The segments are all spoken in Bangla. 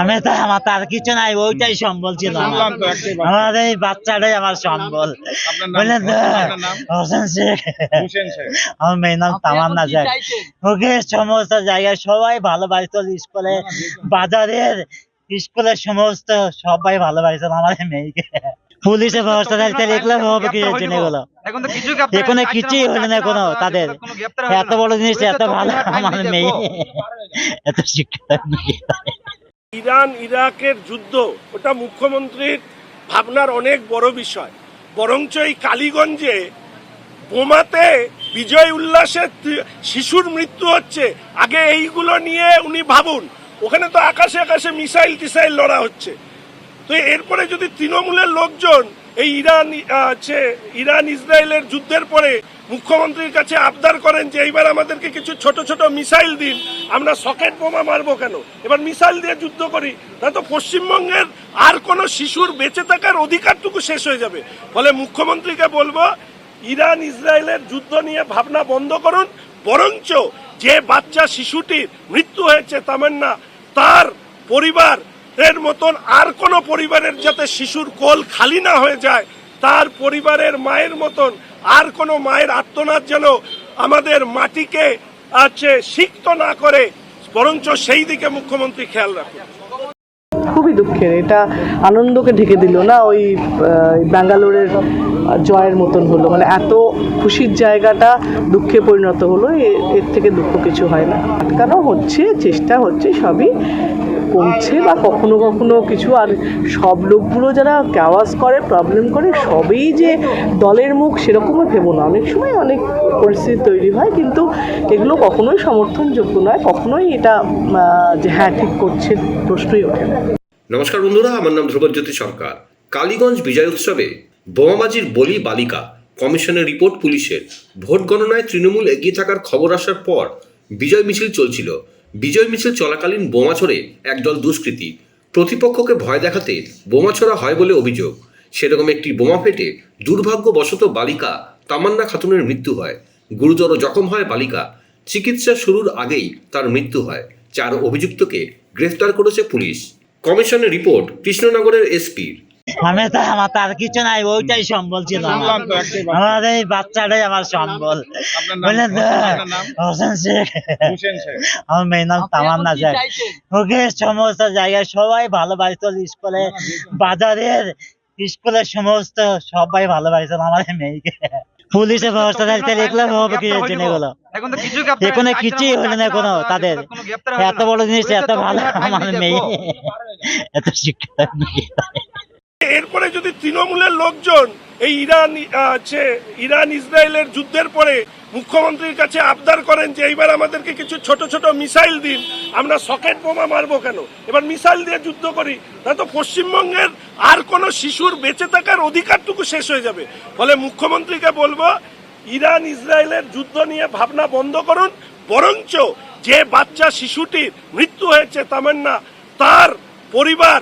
আমি তো আমার তার কিছু নাই ওইটাই সম্বল ছিল আমার। এই বাচ্চাটাই আমার সম্বল। বুঝলেন তো? হোসেন শেখ। আমার মেয়ের নাম তামান্না শেখ। ওকে সমস্ত জায়গায় সবাই ভালোবাসত স্কুলে বাজারের স্কুলের সমস্ত সবাই ভালোবাসত আমার মেয়েকে। পুলিশের ব্যবস্থা থাকতে লিখলে হবে কি জন্য এগুলো। এখন তো এখানে কিছুই হলো না কোনো তাদের। এত বড় জিনিস এত ভালো আমার মেয়ে। এত শিক্ষা মেয়ে। ইরান ইরাকের যুদ্ধ, ওটা মুখ্যমন্ত্রীর ভাবনার অনেক বড় বিষয়। বরঞ্চ এই কালীগঞ্জে বোমাতে বিজয় উল্লাসের শিশুর মৃত্যু হচ্ছে। আগে এইগুলো নিয়ে উনি ভাবুন। ওখানে তো আকাশে আকাশে মিসাইল টিসাইল লড়া হচ্ছে। তো এরপরে যদি তৃণমূলের লোকজন এই ইরান হচ্ছে ইরান, ইসরায়েলের যুদ্ধের পরে মুখ্যমন্ত্রীর কাছে আবদার করেন যে এইবার আমাদেরকে কিছু ছোট ছোট মিসাইল দিন। আমরা সকেট বোমা মারবো কেন? এবার মিসাইল দিয়ে যুদ্ধ করি তাহলে তো পশ্চিমবঙ্গের আর কোনো শিশুর বেঁচে থাকার অধিকারটুকু শেষ হয়ে যাবে। ফলে মুখ্যমন্ত্রীকে বলব, ইরান, ইসরায়েলের যুদ্ধ নিয়ে ভাবনা বন্ধ করুন, বরঞ্চ যে বাচ্চা শিশুটির মৃত্যু হয়েছে, তামান্না, তার পরিবার এর মতন আর কোনো পরিবারের যাতে শিশুর কোল খালি না হয়ে যায়, তার পরিবারের মায়ের মতন আর কোনো মায়ের আত্মনাদ যেন আমাদের মাটিকে আছে সিক্ত না করে, বরঞ্চ সেই দিকে মুখ্যমন্ত্রী খেয়াল রাখুন। খুবই দুঃখের, এটা আনন্দকে ঢেকে দিল না, ওই ব্যাঙ্গালোরের জয়ের মতন হলো। মানে এত খুশির জায়গাটা দুঃখে পরিণত হলো এর থেকে দুঃখ কিছু হয় না। আটকানো হচ্ছে, চেষ্টা হচ্ছে সবই। কমছে বা কখনো কখনো কিছু, আর সব লোকগুলো যারা ক্যাওয়াজ করে প্রবলেম করে, সবই যে দলের মুখ সেরকমও ভেবো না। অনেক সময় অনেক পরিস্থিতি তৈরি হয়, কিন্তু এগুলো কখনোই সমর্থনযোগ্য নয়, কখনোই এটা যে হ্যাঁ ঠিক করছে প্রশ্নই ওঠে না। নমস্কার বন্ধুরা, আমার নাম ধ্রুবজ্যোতি সরকার। কালীগঞ্জ বিজয় উৎসবে বোমাবাজির বলি বালিকা, কমিশনের রিপোর্ট পুলিশের। ভোট গণনায় তৃণমূল এগিয়ে থাকার খবর আসার পর বিজয় মিছিল চলছিল। বিজয় মিছিল চলাকালীন বোমা ছড়ে একদল দুষ্কৃতী। প্রতিপক্ষকে ভয় দেখাতে বোমা ছড়া হয় বলে অভিযোগ। সেরকম একটি বোমা ফেটে দুর্ভাগ্যবশত বালিকা তামান্না খাতুনের মৃত্যু হয়। গুরুতর জখম হয় বালিকা। চিকিৎসা শুরুর আগেই তার মৃত্যু হয়। চার অভিযুক্তকে গ্রেফতার করেছে পুলিশ। কমিশনের রিপোর্ট কৃষ্ণনগরের এসপির। আমি তো আমার তার কিছু নাই ওইটাই সম্বল ছিল আমার। এই বাচ্চাটাই আমার সম্বল। বুঝলেন তো হোসেন শেখ। আমার মেয়ের নাম তামান্না শেখ। ওকে সমস্ত জায়গায় সবাই ভালোবাসত স্কুলে বাজারের স্কুলের সমস্ত সবাই ভালোবাসত আমার মেয়েকে। পুলিশের ব্যবস্থা থাকতে লিখলে হবে কি জন্য এগুলো? এখন এখানে কিছুই হলো না কোনো। তাদের এত বড় জিনিস এত ভালো আমার মেয়ে। এত শিক্ষা মেয়ে। এরপরে যদি তৃণমূলের লোকজন এই ইরান হচ্ছে ইরান, ইসরায়েলের যুদ্ধের পরে মুখ্যমন্ত্রীর কাছে আবদার করেন যে এইবার আমাদেরকে কিছু ছোট ছোট মিসাইল দিন, আমরা সকেট বোমা মারবো কেন? এবার মিসাইল দিয়ে যুদ্ধ করি, তাহলে তো পশ্চিমবঙ্গের আর কোনো শিশুর বেঁচে থাকার অধিকারটুকু শেষ হয়ে যাবে। ফলে মুখ্যমন্ত্রীকে বলব, ইরান, ইসরায়েলের যুদ্ধ নিয়ে ভাবনা বন্ধ করুন, বরঞ্চ যে বাচ্চা শিশুটির মৃত্যু হয়েছে তামান্না, তার পরিবার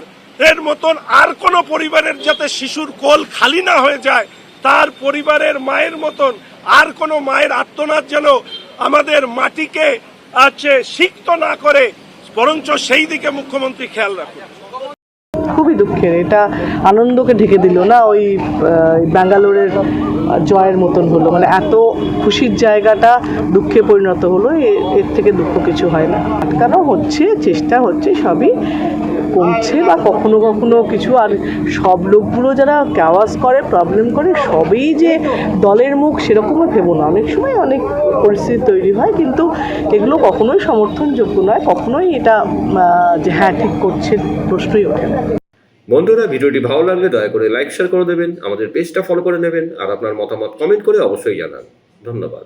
এর মতন আর কোনো পরিবারের যাতে শিশুর কোল খালি না হয়ে যায়, তার পরিবারের মায়ের মতন আর কোনো মায়ের আত্মনাদ যেন আমাদের মাটিকে আছে সিক্ত না করে, বরঞ্চ সেই দিকে মুখ্যমন্ত্রী খেয়াল রাখুন। খুবই দুঃখের, এটা আনন্দকে ঢেকে দিল না, ওই ব্যাঙ্গালোরের জয়ের মতন হলো মানে এত খুশির জায়গাটা দুঃখে পরিণত হলো এর থেকে দুঃখ কিছু হয় না। আটকানো হচ্ছে, চেষ্টা হচ্ছে সবই কমছে বা কখনো কখনো কিছু আর সব লোকগুলো যারা ক্যাওয়াজ করে প্রবলেম করে, সবই যে দলের মুখ সেরকমও ভেবো না। অনেক সময় অনেক পরিস্থিতি তৈরি হয়, কিন্তু এগুলো কখনোই সমর্থনযোগ্য নয়, কখনোই এটা যে হ্যাঁ ঠিক করছে প্রশ্নই ওঠে না। বন্ধুরা, ভিডিওটি ভালো লাগলে দয়া করে লাইক শেয়ার করে দেবেন, আমাদের পেজটা ফলো করে নেবেন, আর আপনার মতামত কমেন্ট করে অবশ্যই জানান। ধন্যবাদ।